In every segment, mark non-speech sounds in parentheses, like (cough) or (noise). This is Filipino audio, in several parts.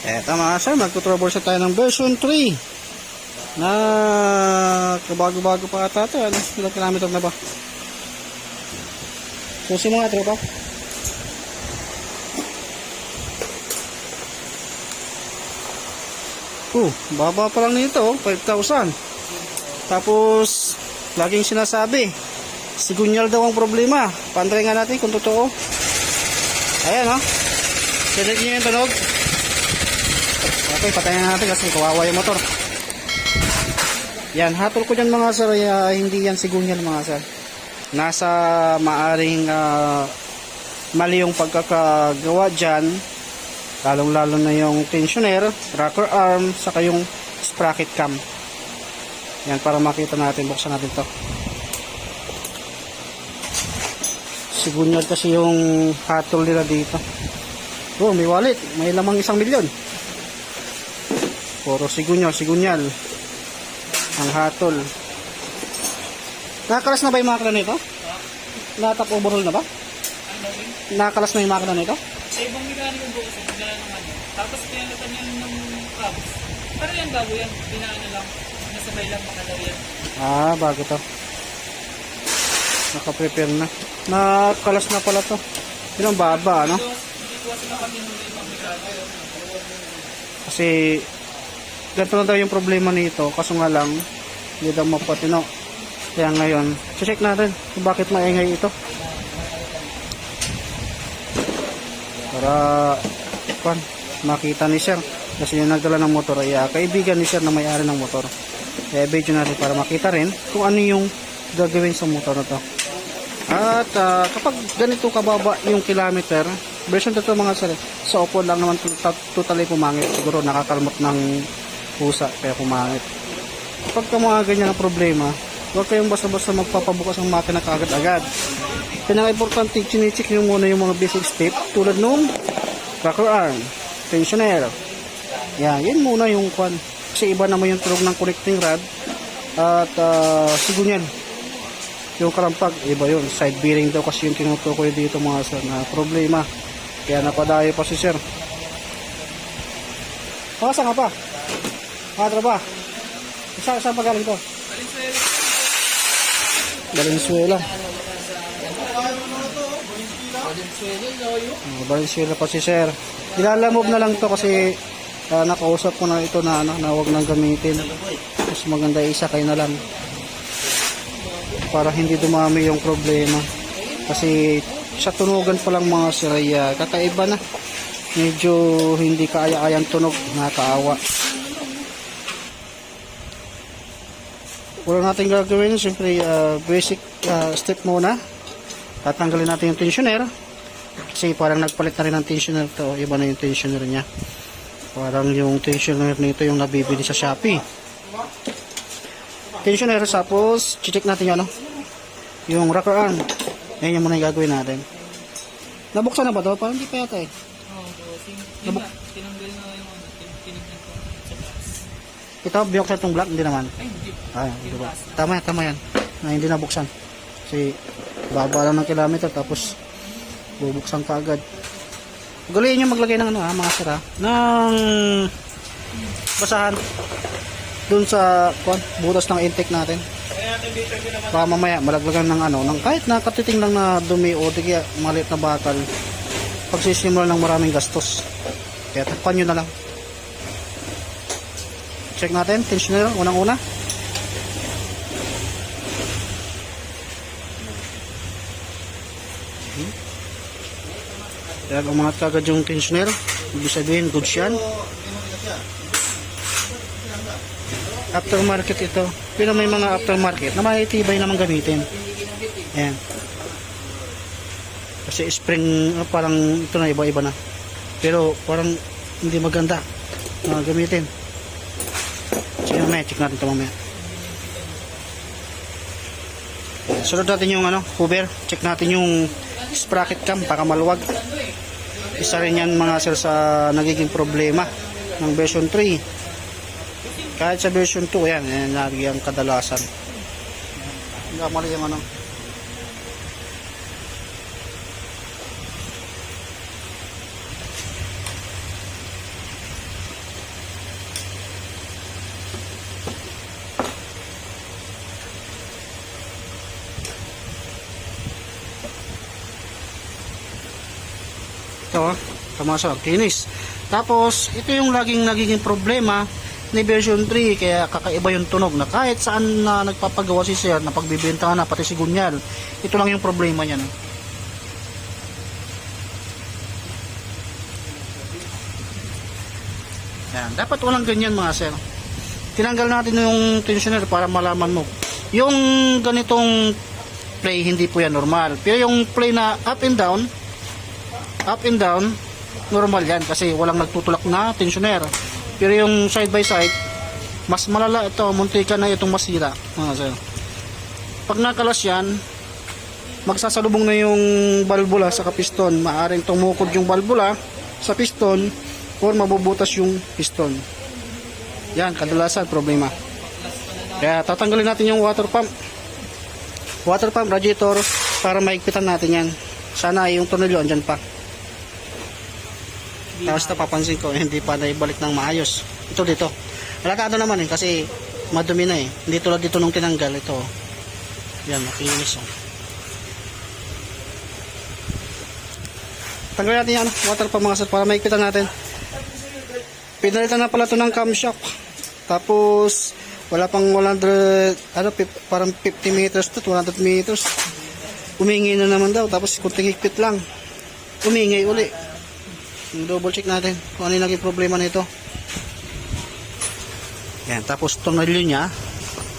Eto mga sir, magtutrobol sa tayo ng version 3 na kabago-bago pa ata ito. Ano? Ilang kilometer na ba? Susi mo nga, tropa. Uh, baba pa lang nito, oh, 5,000. Tapos, laging sinasabi, sigunyal daw ang problema. Pantry nga natin kung totoo. Ayan, oh. Sinig niyo yung tunog. Okay, patayin na natin kasi kawawa yung motor. Yan, hatol ko dyan mga sir, ah, hindi yan sigunyal mga sir. Nasa maaring ah, mali yung pagkakagawa dyan, lalong lalo na yung tensioner, rocker arm, saka yung sprocket cam. Yan, para makita natin, buksan natin to. Sigunyal kasi yung hatol nila dito. Oh, may wallet. May lamang isang milyon. Puro sigunyal, sigunyal. Ang hatol. Nakakalas na ba yung makina nito? Natap overhaul na ba? Nakakalas na yung makina nito? Sa ibang mekaniko po kasi bigla ng ano. Tapos pinalitan yan ng cabs. Pero yan bago yan. Binaano lang. Nasabay lang makalaw yan. Ah, bago to. Naka-prepare na. Nakakalas na pala to. Yun ang baba, ano? Kasi napatinuli yung mekaniko. Kasi ganito na daw yung problema nito. Kaso nga lang, hindi daw mapatino. Kaya ngayon, check natin kung bakit maingay ito. Para pan, makita ni Sir. Kasi yung nagdala ng motor ay ah, kaibigan ni Sir na may-ari ng motor. Kaya video natin para makita rin kung ano yung gagawin sa motor na to. At ah, kapag ganito kababa yung kilometer, version to mga sir, sa upo lang naman to- totally pumangit. Siguro nakakalmot ng pusa kaya pumangit. Kapag ka mga ganyan ang problema, huwag kayong basta-basta magpapabukas ng makina kaagad-agad. Pinaka-importante, chinichik nyo muna yung mga basic step tulad nung rocker arm, tensioner. Yan, yan muna yung kwan. Kasi iba naman yung tulog ng connecting rod at uh, sigunyal. Yung karampag, iba yun. Side bearing daw kasi yung tinutukoy dito mga sir na problema. Kaya napadayo pa si sir. Pasa ka pa? Kadra ba? Isa saan pa galing to? Valenzuela. Oh, Valenzuela pa si sir. Ilalamove na lang to kasi ah, nakausap ko na ito na, ano, na huwag nang gamitin. Mas maganda isa kayo na lang para hindi dumami yung problema. Kasi sa tunugan pa lang mga siraya, kakaiba na. Medyo hindi kaaya-ayang tunog, nakakaawa. Wala natin gagawin, siyempre ah, basic ah, step muna. Tatanggalin natin yung tensioner. Kasi parang nagpalit na rin ng tensioner to, iba na yung tensioner niya. Parang yung tensioner nito yung nabibili sa Shopee tensioner tapos check natin yung ano yung rocker arm yan yung muna yung gagawin natin nabuksan na ba to? parang hindi pa yata eh Nabuk- tinanggal na yung ano. tin- Tinignan ko sa taas. ito binuksan itong black hindi naman Ay, hindi. Ay hindi ba tama yan tama yan na hindi nabuksan kasi baba lang ng kilometer tapos bubuksan ka agad Galiin nyo maglagay ng ano ha, mga sira ng basahan dun sa kwan, butas ng intake natin. Baka mamaya malaglagan ng ano, ng kahit nakatiting lang na dumi o di kaya maliit na bakal, pagsisimula ng maraming gastos. Kaya takpan nyo na lang. Check natin, tensioner, unang-una. Kaya umangat kagad yung tensioner, ibig sabihin, good yan. Aftermarket ito. Pero may mga aftermarket na maitibay naman gamitin. Ayan. Kasi spring, ah, parang ito na iba-iba na. Pero parang hindi maganda na gamitin. Sige mamaya, check natin ito mamaya. Sunod natin yung ano, cover. Check natin yung sprocket cam, baka maluwag. Isa rin yan mga sir sa nagiging problema ng version 3. Kahit sa version 2, yan, yan lagi kadalasan. Hindi mali yung ano. Ito, kamasa, kinis. Tapos, ito yung laging nagiging problema ni version 3 kaya kakaiba yung tunog na kahit saan na nagpapagawa si sir na pagbibenta na pati si Gunyal ito lang yung problema niyan yan. Dapat walang ganyan mga sir. Tinanggal natin yung tensioner para malaman mo. Yung ganitong play hindi po yan normal. Pero yung play na up and down up and down normal yan kasi walang nagtutulak na tensioner. Pero yung side by side mas malala ito muntika na itong masira. Mga sir. Pag nakalas yan magsasalubong na yung balbula sa piston maaring tumukod yung balbula sa piston or mabubutas yung piston. Yan kadalasan problema. Kaya tatanggalin natin yung water pump. Water pump radiator para maigpitan natin yan. Sana yung tornilyo andyan pa tapos napapansin ko, hindi pa naibalik ng maayos. Ito dito. Alatado naman eh, kasi madumi na eh. Hindi tulad dito nung tinanggal. Ito. Yan, makinis oh. Tanggalin natin yan, water pa mga sir, para maikpitan natin. Pinalitan na pala ito ng camshaft. Tapos, wala pang 100, ano, pip- parang 50 meters to 200 meters. Umingi na naman daw, tapos kunting higpit lang. Umingi uli. Double check natin kung ano yung naging problema nito. Yan, tapos tornilyo niya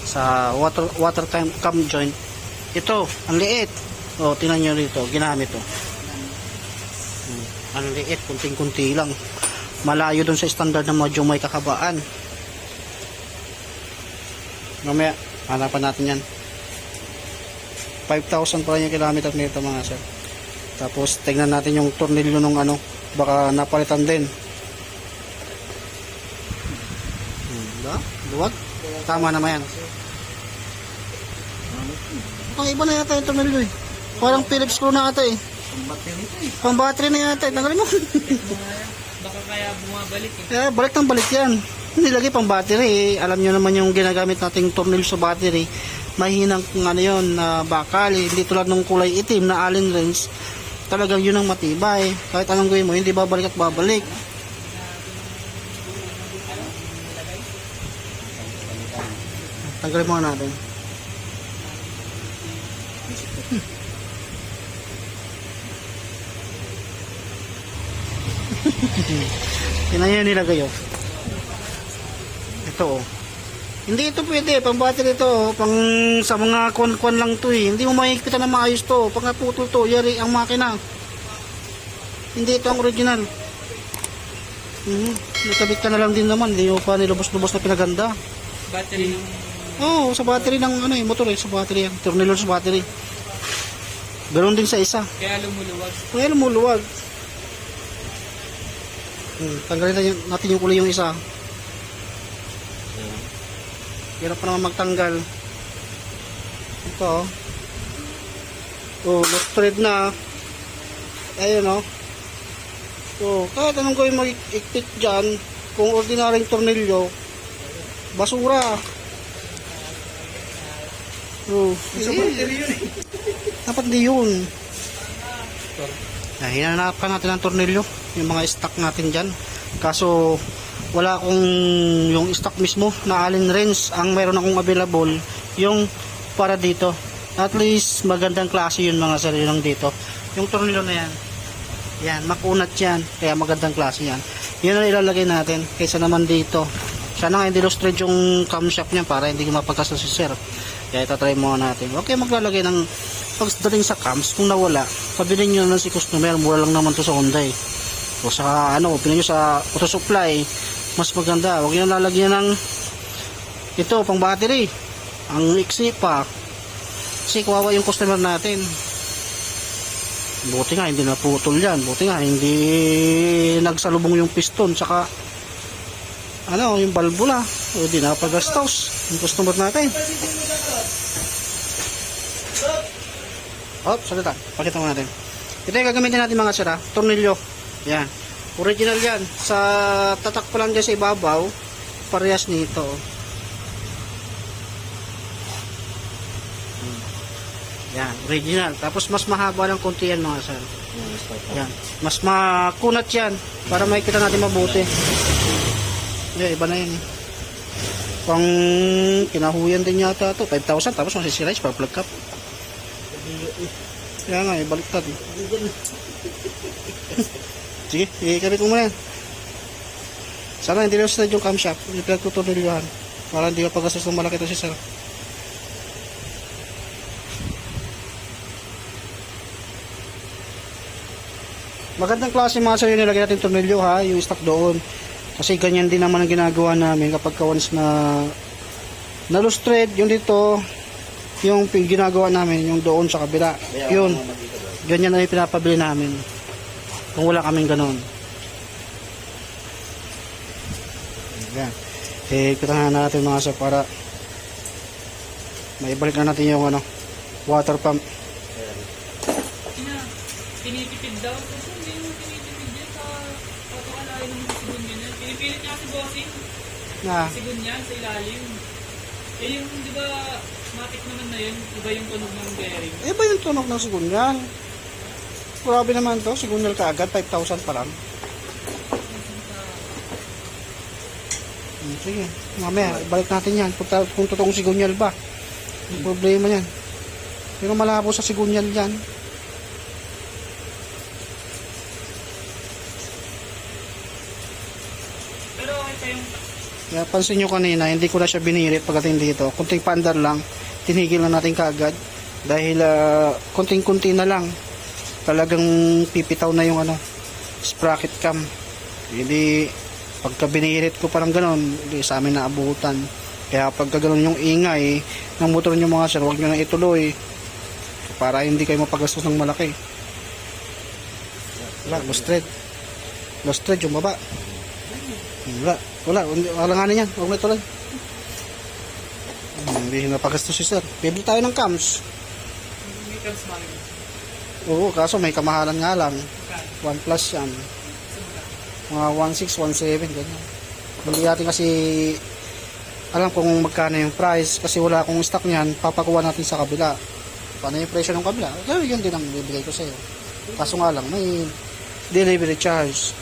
sa water water time cam joint. Ito, ang liit. O, tingnan nyo rito, ginamit to. Hmm, ang liit, kunting-kunti lang. Malayo dun sa standard ng mga Jumay kakabaan. Mamaya, hanapan natin yan. 5,000 pa rin yung kilometer nito mga sir. Tapos, tingnan natin yung tornilyo nung ano, baka napalitan din. Hmm, ba? Luwag? Tama naman yan. Ang iba na yata yung tornilyo eh. Parang Phillips screw na ata eh. Pang battery na yata eh. Tanggalin mo. (laughs) Baka kaya bumabalik eh. Kaya balik ng balik yan. Nilagay pang battery eh. Alam nyo naman yung ginagamit nating tornilyo sa battery. Mahinang kung ano yun na bakal. eh. Hindi tulad ng kulay itim na Allen wrench. Talagang yun ang matibay. Kahit anong gawin mo, hindi babalik at babalik. Tanggalin muna natin. (laughs) Yan yan nilagay oh. Ito oh. Hindi ito pwede, pang battery ito, oh. pang sa mga kwan-kwan lang to eh. Hindi mo makikita na maayos to, pag naputol to, yari ang makina. Hindi ito ang original. Hmm, nakabit ka na lang din naman, hindi mo pa nilubos-lubos na pinaganda. Battery ng Oo, sa battery ng ano eh, motor eh, sa battery yan. Tornilyo sa battery. Ganon din sa isa. kaya lumuluwag. Kaya lumuluwag. Hmm, tanggalin natin yung kulay yung isa. Hirap pa naman magtanggal. Ito. oh. Oh, lost thread na. Ayun oh. Oh, kahit anong gawin mag-ikpit dyan, kung ordinaryong tornilyo, basura. Oh, eh. dapat di yun. Hinanapan natin ang tornilyo, yung mga stock natin dyan. Kaso, wala akong yung stock mismo na Allen wrench. Ang meron akong available, yung para dito. At least, magandang klase yun mga sir, yun dito. Yung tornilyo na yan, yan, makunat yan. Kaya magandang klase yan. Yun ang ilalagay natin, kaysa naman dito. Sana nga hindi illustrate yung camshaft niya para hindi mapagkasal si sir. Kaya itatry muna natin. Okay, maglalagay ng pagdating sa cams, kung nawala, pabili nyo na si customer, mura lang naman to sa Hyundai. O sa ano, pili nyo sa auto supply, mas maganda. Huwag nyo lalagyan ng ito, pang battery. Ang iksi pa. Kasi kawawa yung customer natin. Buti nga, hindi naputol yan. Buti nga, hindi nagsalubong yung piston. Tsaka, ano, yung balbula. O, di napagastos. Yung customer natin. Oh, salita. Pakita mo natin. Ito yung gagamitin natin mga sira. Tornilyo. Yan. Original yan. Sa tatak pa lang dyan sa ibabaw, parehas nito. Hmm. Yan, original. Tapos mas mahaba ng konti yan mga sir. Yan. Mas makunat yan para makikita natin mabuti. Yeah, iba na yan. eh. Pang kinahuyan din yata to 5,000 tapos masisira pa plug cap. Kaya nga, eh, baliktad. eh. Sige, ikabit mo muna. Sana hindi sa yung camshaft. Hindi pinagtutuloyan. Para hindi ka pagastos ng malaki to si sir. Magandang klase mga sir yung nilagay natin tornilyo ha, yung stock doon. Kasi ganyan din naman ang ginagawa namin kapag ka once na nalustrate yung dito, yung ginagawa namin, yung doon sa kabila. Yun, ganyan na yung pinapabili namin. Kung wala kaming ganon. Yan. Eh, kita natin mga sir para maibalik na natin yung ano, water pump. Kina, tinitipid daw. Kasi hindi mo tinitipid yan sa patokalain ng sigun yan. Pinipilit niya si bossing. Na, Sigun yan sa ilalim. Eh yung, di ba, matik naman na yun. Iba yung tunog ng bearing. eh ba yung tunog ng sigunyal? Grabe naman to, sigunyal ka agad, 5,000 pa lang. Hmm, Sige, mamaya, balik natin yan. Kung, kung totoong sigunyal ba. Yung problema yan. Pero malabo sa sigunyal yan. Pero okay pa yung Kaya pansin nyo kanina, hindi ko na siya binirit pagdating dito. Kunting pandar lang, tinigil na natin kaagad. Dahil ah, kunting-kunti na lang. Talagang pipitaw na yung ano, sprocket cam. Hindi, pagka binirit ko parang ganon, hindi sa amin naabutan. Kaya pagka ganon yung ingay ng motor nyo mga sir, huwag nyo na ituloy. Para hindi kayo mapagastos ng malaki. Wala, lost thread. Lost thread yung baba. Wala. Wala. Wala nga na yan. Huwag na ituloy. Hindi napagastos si sir. Bibili tayo ng cams. may comes money. Oo, kaso may kamahalan nga lang. Kan. 1 plus yan. Mga 1.6, 1.7, ganyan. Hindi natin kasi alam kung magkano yung price kasi wala akong stock niyan, papakuha natin sa kabila. Paano yung presyo ng kabila? Kaya yun din ang bibigay ko sa'yo. Kaso nga lang, may delivery charge.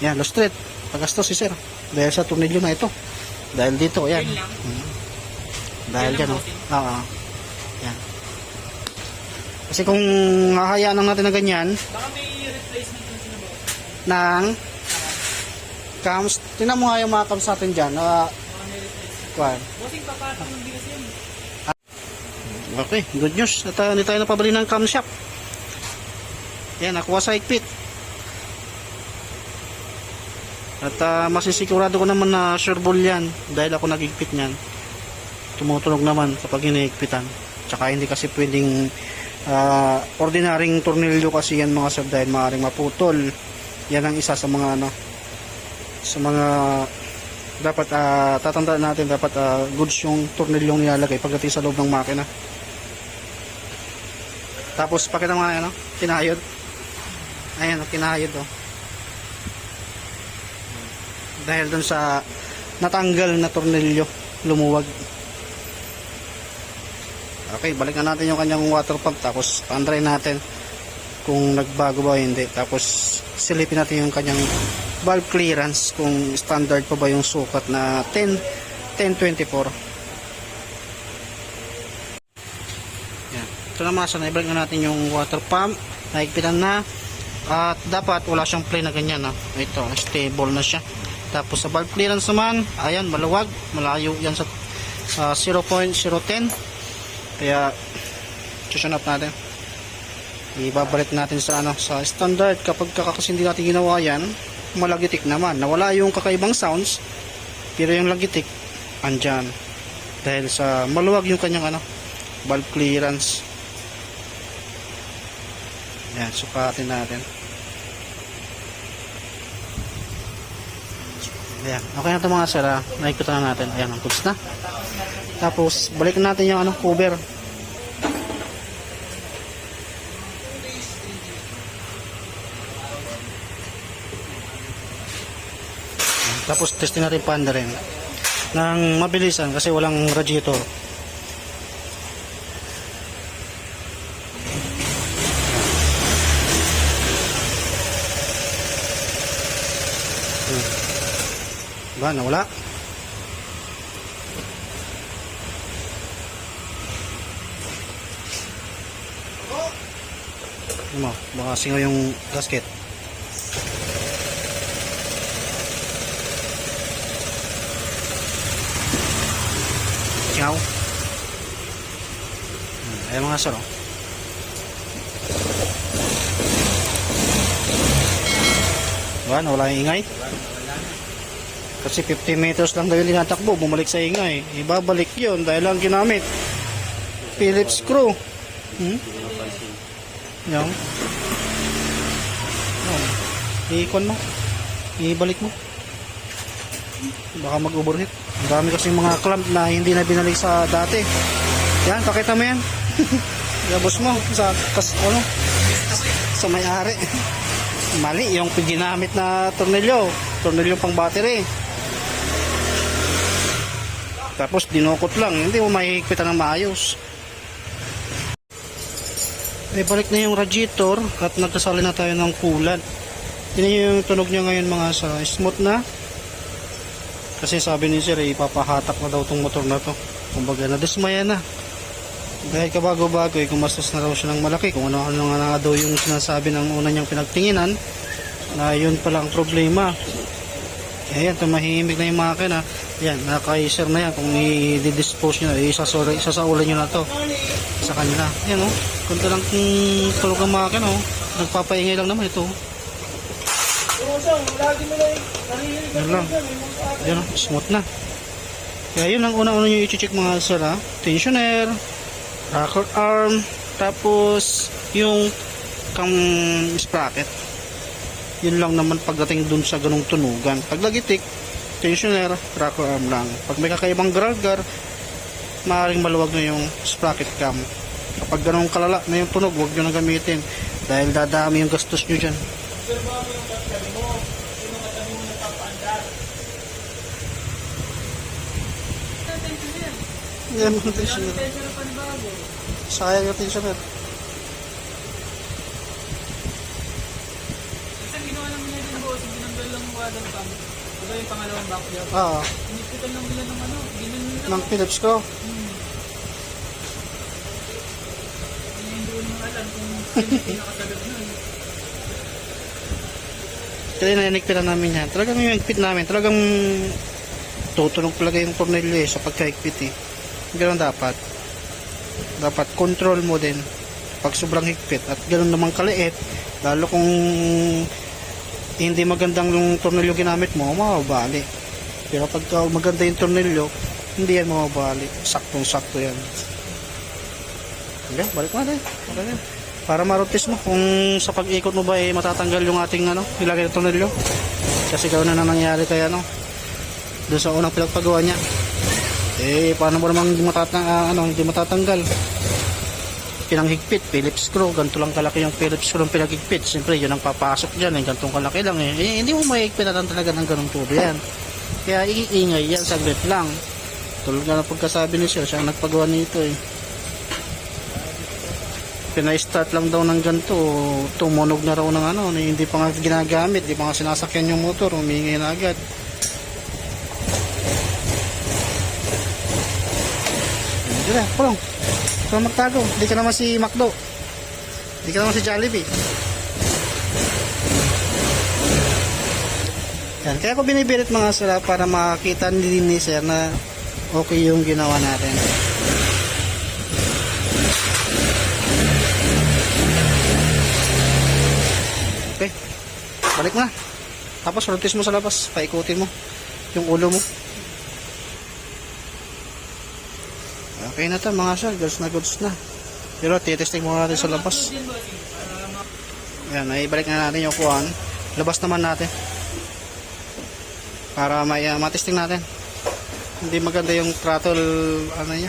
Yan, Lost Street. Pagastos si sir. Dahil sa tornilyo na ito. Dahil dito, yan. Lang. Dahil Yan oh. Oo. Yan. Kasi kung hahayaan lang natin na ganyan, Baka may replacement sila boss. ng cams, tinan mo nga yung mga cams natin dyan. ah, replacement. kwan. Bossing, papatong ng bigas yan. Okay, good news. At uh, hindi tayo napabili ng cam shop. Yan, nakuha sa higpit. At uh, masisigurado ko naman na sure ball yan dahil ako nagigpit niyan. Tumutunog naman kapag hinihigpitan. Tsaka hindi kasi pwedeng ah, ordinaryong tornilyo kasi yan mga sir dahil maaaring maputol. Yan ang isa sa mga ano sa mga dapat ah, tatandaan natin dapat ah, goods yung tornilyong nilalagay pagdating sa loob ng makina. Tapos pakita mo ano, kinayod. Ayan, oh, kinayod oh. Dahil dun sa natanggal na tornilyo, lumuwag. Okay, balikan natin yung kanyang water pump tapos pandry natin kung nagbago ba hindi. Tapos silipin natin yung kanyang valve clearance kung standard pa ba yung sukat na 10 1024. Yan. Ito naman sa naibalik na natin yung water pump. Naigpitan na. At dapat wala siyang play na ganyan. Ah. Ito, stable na siya. Tapos sa valve clearance naman, ayan, maluwag. Malayo yan sa, sa 0.010. Kaya, susun up natin. Ibabalik natin sa ano sa standard. Kapag ka- kasi hindi natin ginawa yan malagitik naman. Nawala yung kakaibang sounds pero yung lagitik andyan. Dahil sa maluwag yung kanyang ano valve clearance. Yan sukatin natin. Ayan. Okay na ito mga sir ah. nakikita na natin. Ayan ang goods na. Tapos balikan natin yung ano cover Tapos testing natin panda rin. Nang mabilisan kasi walang radiator. Hmm. Ba, nawala. Ano, baka singaw yung gasket. Singaw. Hmm, ayan mga sir, oh. Diba, nawala yung ingay? Kasi 50 meters lang daw yung linatakbo, bumalik sa ingay. Ibabalik yun dahil lang ginamit. Phillips screw. Hmm? Yan. Yan. Iikon mo. Ibalik mo. Baka mag-overheat. Ang dami kasi mga clamp na hindi na binalik sa dati. Yan, pakita mo yan. (laughs) Gabos mo sa kas, ano, sa may-ari. Mali yung ginamit na tornilyo. Tornilyo pang battery. Tapos dinukot lang, hindi mo mahihigpitan ng maayos. Ay balik na yung radiator at nagkasali na tayo ng coolant. Nyo yung tunog niya ngayon mga sa smooth na. Kasi sabi ni sir, eh, ipapahatak na daw tong motor na to. Kumbaga na dismaya na. Dahil kabago-bago, eh, kumastos na raw siya ng malaki. Kung ano-ano nga na daw yung sinasabi ng una niyang pinagtinginan, na yun pala ang problema. Ayan, tumahimik na yung makina. Yan, naka-iser na yan. Kung i-dispose nyo, isasura, isasaulan nyo na to sa kanila. Yan oh, kunti lang kung tulog ang makina oh. Nagpapaingay lang naman ito. Yan lang. Oh, smooth na. Kaya yun ang una-una nyo i-check mga sir ha. Tensioner, rocker arm, tapos yung cam sprocket. Yun lang naman pagdating dun sa ganong tunugan. Pag lagitik, tensioner, rocker arm lang. Pag may kakaibang gargar, maaaring maluwag na yung sprocket cam. Kapag ganong kalala na yung tunog, huwag nyo na gamitin. Dahil dadami yung gastos nyo dyan. Attention na yan. Yan ang tensioner. Sayang yung tensioner. Isang ginawa lang nila din boss, yung tinanggal lang yung water pump. Diba yung pangalawang back job? Ah, Inipitan lang nila ng ano, ginan nila. ng Phillips ko. Hmm. Hindi ko naman alam kung yung pinakasagot nun. Kaya nanikpitan namin yan. Talagang yung higpit namin, talagang tutunog talaga yung tornilyo eh, sa pagkahigpit eh. Ganun dapat. Dapat control mo din pag sobrang higpit at ganun naman kaliit lalo kung hindi magandang yung tornilyo ginamit mo, mababali. Pero pagka maganda yung tornilyo, hindi yan mababali. Saktong sakto yan. Okay, balik mo natin. Okay, yan. Para marotis mo kung sa pag-ikot mo ba eh, matatanggal yung ating ano, ilagay ng tornilyo. Kasi gano'n na nangyari kaya ano, doon sa unang pinagpagawa niya. Eh, paano mo namang matatang, ah, ano, hindi matatanggal? Pinanghigpit, Phillips screw, ganito lang kalaki yung Phillips screw ng pinaghigpit. Siyempre, yun ang papasok dyan, eh, ganitong kalaki lang eh. eh hindi mo mahigpitan talaga ng ganong tubo yan. Kaya iingay yan, saglit lang. Tulad nga ng pagkasabi ni Sir, siya ang nagpagawa nito eh. Pina-start lang daw ng ganito, tumunog na raw ng ano, hindi pa nga ginagamit, hindi pa nga sinasakyan yung motor, umingay na agad. Hindi na, kulong. Ikaw magtago. Hindi ka naman si Macdo. Hindi ka naman si Jollibee. Yan. Kaya ko binibirit mga sila para makita din ni Sir na okay yung ginawa natin. Okay. Balik na. Tapos rotis mo sa labas. Paikutin mo. Yung ulo mo. Okay na to mga sir. Goods na goods na. Pero titesting muna natin sa labas. Para ma- Ayan, naibalik na natin yung kuhan. Labas naman natin. Para may uh, matesting natin. Hindi maganda yung throttle ano niya.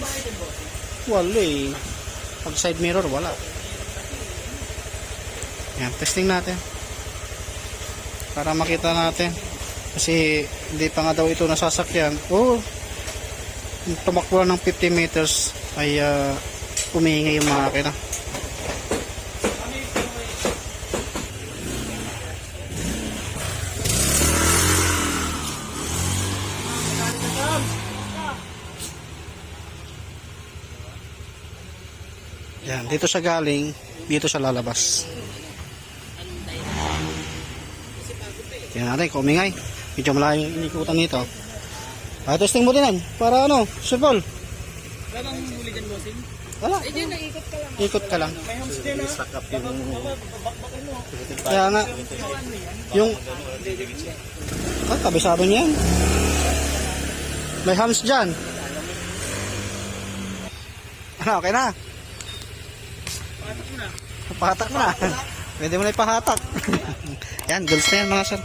Bossing? Wala eh. Pag side mirror, wala. Yan, testing natin. Para makita natin kasi hindi pa nga daw ito nasasakyan o oh, tumakbo ng 50 meters ay ah, uh, umihingi yung mga akin. Yan, dito siya galing, dito siya lalabas. Tingnan natin kung umingay. Medyo malayo yung inikutan nito. Ah, testing mo din yan. Para ano, Sir Paul. Wala bang huli dyan, bossing? Wala. Eh, dyan, naikot ka lang. Ikot ka lang. May hams din, ha? Kaya nga, yung... Ah, kabisado niya yan. May hams dyan. Ano, okay na. Pahatak mo na. Pwede mo na ipahatak. (laughs) yan, goals na yan mga sir.